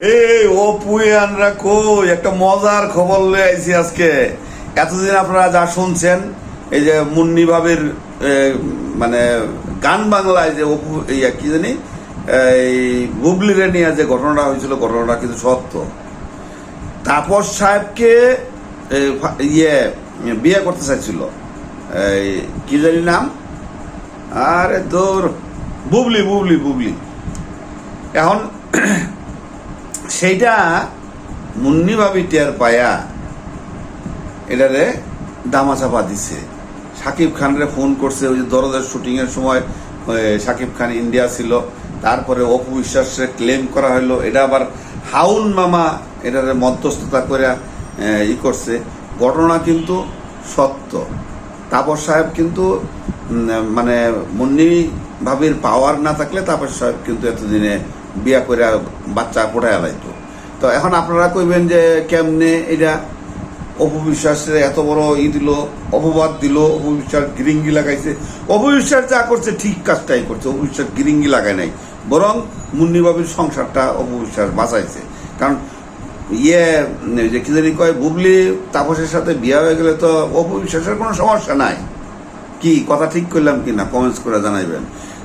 এই ও পুয়ানরা কই? একটা মজার খবর লয়ে আইছি আজকে। এতদিন আপনারা যা শুনছেন এই যে মুন্নি বাবির এ, মানে গান বাংলায় যে অপু ইয়া কি জানি এই বুবলিরে নিয়ে যে ঘটনাটা হয়েছিল ঘটনাটা কিন্তু সত্য। তাপস সাহেবকে ইয়ে বিয়ে করতে চাইছিল। এই কি জানি নাম? আরে তোর বুবলি বুবলি বুবলি। এখন সেইটা মুন্নি ভাবি টের পায়া এটারে দামাচাপা দিছে। সাকিব খানরে ফোন করছে, ওই যে দরদের শুটিং এর সময় সাকিব খান ইন্ডিয়া ছিল, তারপরে অপু বিশ্বাসে ক্লেম করা হলো এটা আবার হাউন মামা এটারে মধ্যস্থতা করে ই করছে। ঘটনা কিন্তু সত্য। তাপস সাহেব কিন্তু মানে মুন্নি ভাবির পাওয়ার না থাকলে তাপস সাহেব কিন্তু এতদিনে বিয়া করে বাচ্চা পড়ায় লাইতো তো এখন আপনারা কইবেন যে কেমনে এটা অপবিশ্বাসের এত বড় ই দিল, অপবাদ দিল, অপবিশ্বাস গিরিঙ্গি লাগাইছে। অপবিশ্বাস যা করছে ঠিক কাজটাই করছে, অপবিশ্বাস গিরিঙ্গি লাগায় নাই। বরং মুন্নিবাবির সংসারটা অপবিশ্বাস বাঁচাইছে। কারণ ইয়ে যে কি জানি কয়, বুবলি তাপসের সাথে বিয়ে হয়ে গেলে তো অপবিশ্বাসের কোনো সমস্যা নাই। কি, কথা ঠিক করলাম কি না কমেন্টস করে জানাইবেন।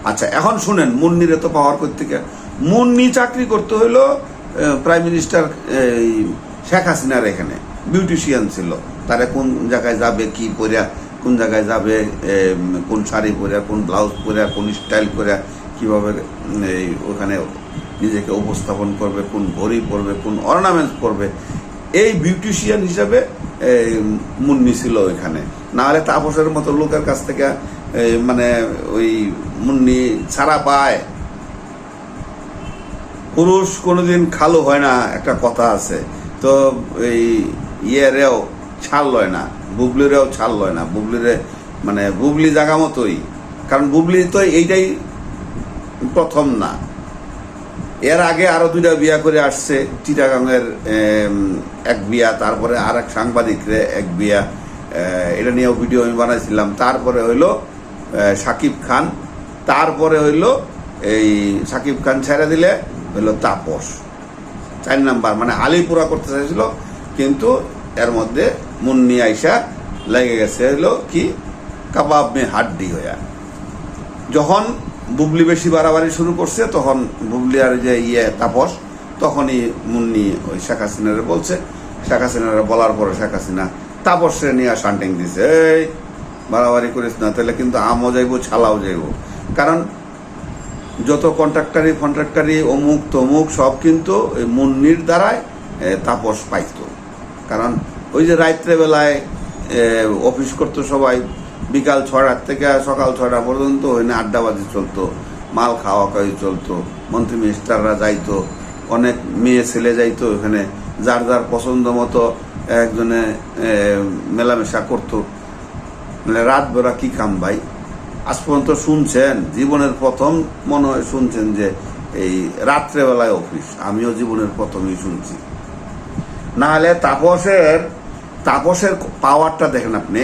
আচ্ছা এখন শুনেন, মুন্নিরে তো পাওয়ার করতে মুন্নি চাকরি করতে হইল প্রাইম মিনিস্টার শেখ হাসিনার এখানে। বিউটিশিয়ান ছিল। তারা কোন জায়গায় যাবে, কি পরিয়া, কোন জায়গায় যাবে কোন শাড়ি পরিয়া, কোন ব্লাউজ পরিয়া, কোন স্টাইল করে কীভাবে এই ওখানে নিজেকে উপস্থাপন করবে, কোন ঘড়ি পরবে, কোন অর্নামেন্টস পরবে। এই বিউটিশিয়ান হিসাবে মুন্নি ছিল ওইখানে। না হলে তাপসের মতো লোকের কাছ থেকে মানে ওই মুন্নি ছাড়া পায়। পুরুষ কোনোদিন খালো হয় না, একটা কথা আছে। তো এই ইয়েরেও ছাল লয় না, বুবলিরেও ছাল লয় না। বুবলিরে মানে বুবলি জাগা মতোই। কারণ বুবলি তো এইটাই প্রথম না। এর আগে আরও দুইটা বিয়া করে আসছে, চিটাগাংয়ের এক বিয়া, তারপরে আর এক সাংবাদিকরে এক বিয়া। এটা নিয়েও ভিডিও আমি বানাইছিলাম। তারপরে হইল সাকিব খান। তারপরে হইল, এই সাকিব খান ছেড়ে দিলে হইল তাপস। চার নাম্বার মানে আলিপুরা করতে চাইছিল, কিন্তু এর মধ্যে মুন্নি আইসা লেগে গেছে হইল কি? কাবাব মে হাড্ডি হইয়া। যখন বুবলি বেশি বাড়াবাড়ি শুরু করছে, তখন বুবলি আর যে ইয়ে তাপস, তখনই মুন্নি ওই শেখ হাসিনারে বলছে। শেখ হাসিনারে বলার পরে শেখ হাসিনা তাপসরে নিয়ে শান্টিং দিছে, এই, বাড়াবাড়ি করিস না, তাহলে কিন্তু আমও যাইব, ছালাও যাইব। কারণ যত কন্ট্রাক্টারি অমুক তমুক, সব কিন্তু মুন্নির দ্বারাই তাপস পাইতো। কারণ ওই যে রাত্রে বেলায় অফিস করতো সবাই, বিকাল ছটার থেকে সকাল ছটা পর্যন্ত ওখানে আড্ডাবাজি চলতো, মাল খাওয়া খাওয়াই চলতো, মন্ত্রী মিনিস্টাররা যাইতো, অনেক মেয়ে ছেলে যাইতো ওখানে, যার যার পছন্দ মতো একজনে মেলামেশা করতো। মানে রাত বেলা কি কাম ভাই? পর্যন্ত শুনছেন, জীবনের প্রথম মনে হয় শুনছেন যে এই রাত্রেবেলায় অফিস। আমিও জীবনের প্রথমেই শুনছি। না হলে তাপসের তাপসের পাওয়ারটা দেখেন আপনি,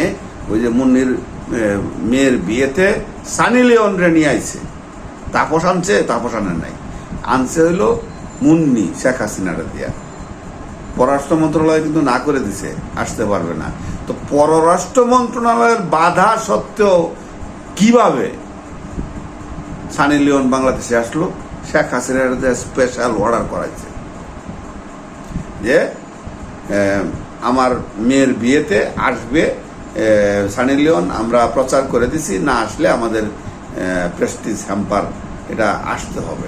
ওই যে মুন্নির মেয়ের বিয়েতে সানি লিওন রে নিয়ে আইছে। তাপস আনছে, তাপস আনে নাই। আনছে হইল মুন্নি শেখ হাসিনারে দিয়া। পররাষ্ট্র মন্ত্রণালয় কিন্তু না করে দিছে, আসতে পারবে না। তো পররাষ্ট্র মন্ত্রণালয়ের বাধা সত্ত্বেও কীভাবে সানি লিওন বাংলাদেশে আসলো? শেখ হাসিনার স্পেশাল অর্ডার করাইছে। যে আমার মেয়ের বিয়েতে আসবে সানি লিওন, আমরা প্রচার করে দিছি, না আসলে আমাদের প্রেস্টিজ হ্যাম্পার এটা আসতে হবে।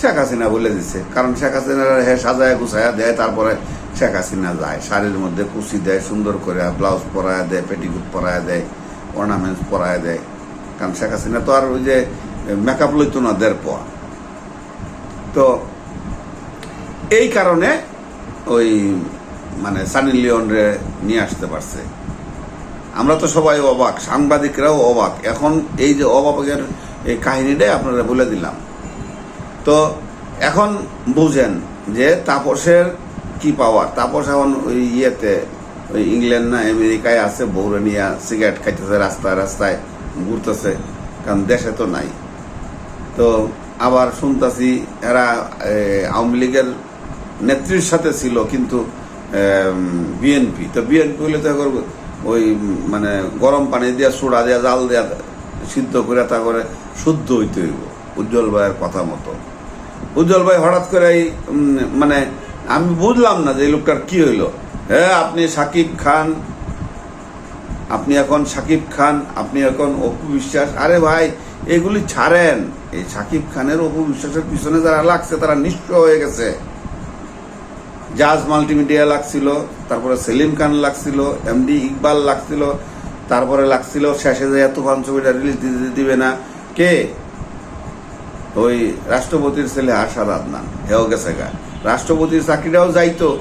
শেখ হাসিনা বলে দিছে, কারণ শেখ হাসিনা হ্যাঁ সাজায় গুছায়া দেয়, তারপরে শেখ হাসিনা যায়, শাড়ির মধ্যে কুচি দেয়, সুন্দর করে ব্লাউজ পরায় দেয়, পেটিকুট পরায় দেয়। অর্নামেন্টস পরায় দেয়। কারণ শেখ হাসিনা তো আর ওই যে মেকআপ লইতো না দেড় পোয়া। তো এই কারণে ওই মানে সানি লিওন রে নিয়ে আসতে পারছে। আমরা তো সবাই অবাক, সাংবাদিকরাও অবাক। এখন এই যে অবাকের এই কাহিনীটাই আপনারা বলে দিলাম। তো এখন বুঝেন যে তাপসের কি পাওয়ার তাপস এখন ওই ইয়েতে ওই ইংল্যান্ড না আমেরিকায় আছে বৌরে নিয়ে সিগারেট খাইতেছে রাস্তায় রাস্তায়, ঘুরতেছে, কারণ দেশে তো নাই। তো আবার শুনতেছি, এরা আওয়ামী লীগের নেত্রীর সাথে ছিল, কিন্তু বিএনপি তো বিএনপি হলে তো এখন ওই মানে গরম পানি দিয়া, সোডা দিয়া, জাল দিয়া সিদ্ধ করে তা করে শুদ্ধ হইতে হইব, উজ্জ্বল ভাইয়ের কথা মতো। উজ্জ্বল ভাই হঠাৎ করে এই মানে আমি বুঝলাম না যে লোকটার কি হইল। হ্যাঁ আপনি সাকিব খান, আপনি এখন সাকিব খান, আপনি এখন অপু বিশ্বাস। আরে ভাই, এগুলি ছাড়েন। এই সাকিব খানের অপু বিশ্বাসের পিছনে যারা লাগছে, তারা নিঃস্ব হয়ে গেছে। জাজ মাল্টিমিডিয়া লাগছিল, তারপরে সেলিম খান লাগছিল, এমডি ইকবাল লাগছিল, তারপরে লাগছিল, শেষে যে তুফান ছবিটা রিলিজ দিতে দিবে না। কে? ওই রাষ্ট্রপতির ছেলে আশাদ আদনান। হেও গেছে গা। রাষ্ট্রপতির চাকরিটাও যাইতো।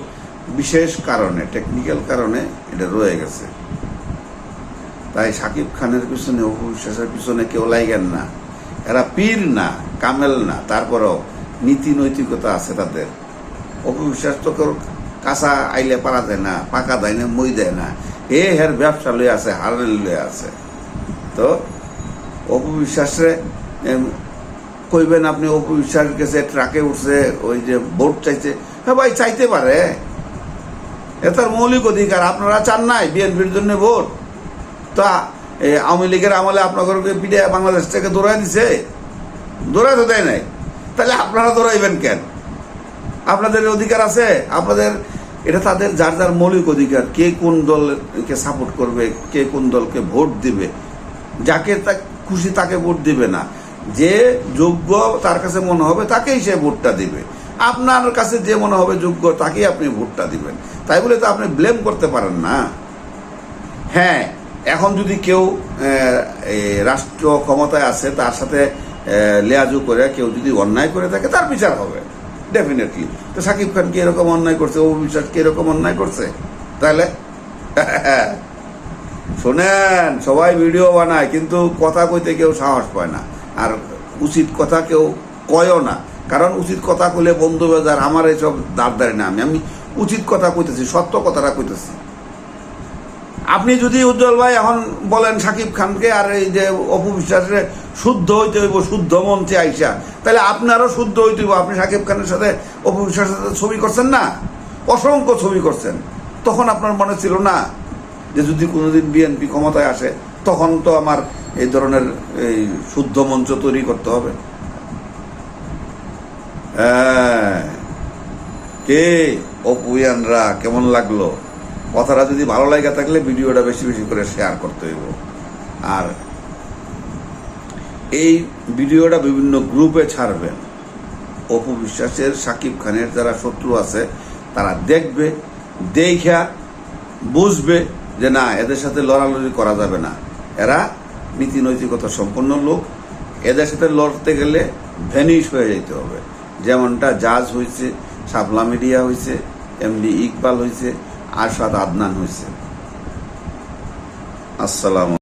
বিশেষ কারণে টেকনিক্যাল কারণে এটা রয়ে গেছে। তাই সাকিব খানের পিছনে, অপু বিশ্বাসের পিছনে কেউ লাইগেন না। এরা পীর না, কামেল না, তারপরেও নীতি নৈতিকতা আছে তাদের। অপু বিশ্বাস তো কেউ কাঁচা আইলে পারা যায় না, পাকা দেয় না, মই দেয় না। এ হের ব্যবসা লয়ে আছে, হারেল লয়ে আছে। তো অপু বিশ্বাসে কইবেন আপনি, অপু বিশ্বাস গেছে ট্রাকে উঠছে, ওই যে ভোট চাইছে। হ্যাঁ ভাই, চাইতে পারে। এ তার মৌলিক অধিকার, আপনারা চান নাই বিএনপির জন্য ভোট? তা আওয়ামী লীগের আমলে আপনাদেরকে পিঠে বাংলাদেশ থেকে দৌড়াই দিছে? দৌড়াই তো দেয় নাই। তাহলে আপনারা দৌড়াইবেন কেন? আপনাদের অধিকার আছে? আপনাদের, এটা তাদের যার যার মৌলিক অধিকার, কে কোন দলকে সাপোর্ট করবে, কে কোন দলকে ভোট দিবে? যাকে তা খুশি তাকে ভোট দিবে না। যে যোগ্য তার কাছে মনে হবে তাকেই সে ভোটটা দিবে। আপনার কাছে যে মনে হবে যোগ্য তাকেই আপনি ভোটটা দিবেন। তাই বলে তো আপনি ব্লেম করতে পারেন না। হ্যাঁ এখন যদি কেউ রাষ্ট্র ক্ষমতায় আছে তার সাথে লেয়াজু করে, কেউ যদি অন্যায় করে থাকে, তার বিচার হবে। ডেফিনেটলি তো সাকিব খান কি এরকম অন্যায় করছে? ও বিশ্বাস কি এরকম অন্যায় করছে? তাহলে শোনেন, সবাই ভিডিও বানায়, কিন্তু কথা কইতে কেউ সাহস পায় না। আর উচিত কথা কেউ কয়ও না। কারণ উচিত কথা কইলে বন্ধু বেজার, আমার এইসব দাঁড়ি না। আমি আমি উচিত কথা কইতেছি, সত্য কথাটা কইতেছি। আপনি যদি উজ্জ্বল ভাই এখন বলেন সাকিব খানকে, আর এই যে অপু বিশ্বাসের শুদ্ধ হইতে হইব, শুদ্ধ মঞ্চে আইসা, তাহলে আপনারও শুদ্ধ হইতে হইব। আপনি সাকিব খানের সাথে, অপু বিশ্বাসের সাথে ছবি করছেন না? অসংখ্য ছবি করছেন। তখন আপনার মনে ছিল না যে যদি কোনোদিন বিএনপি ক্ষমতায় আসে, তখন তো আমার এই ধরনের এই শুদ্ধ মঞ্চ তৈরি করতে হবে। হ্যাঁ। কে? অপুয়ানরা কেমন লাগল? কথাটা যদি ভালো লাগে থাকলে ভিডিওটা বেশি বেশি করে শেয়ার করতে হইব। আর এই ভিডিওটা বিভিন্ন গ্রুপে ছাড়বেন। অপু বিশ্বাসের, সাকিব খানের যারা শত্রু আছে, তারা দেখবে দেখা বুঝবে যে না, এদের সাথে লড়ালড়ি করা যাবে না। এরা নীতি নৈতিকতা সম্পন্ন লোক। এদের সাথে লড়তে গেলে ভ্যানিশ হয়ে যেতে হবে। যেমনটা জাজ হয়েছে সাপলা মিডিয়া হয়েছে এমডি ইকবাল হয়েছে আরশাদ আদনান হয়েছে আসসালাম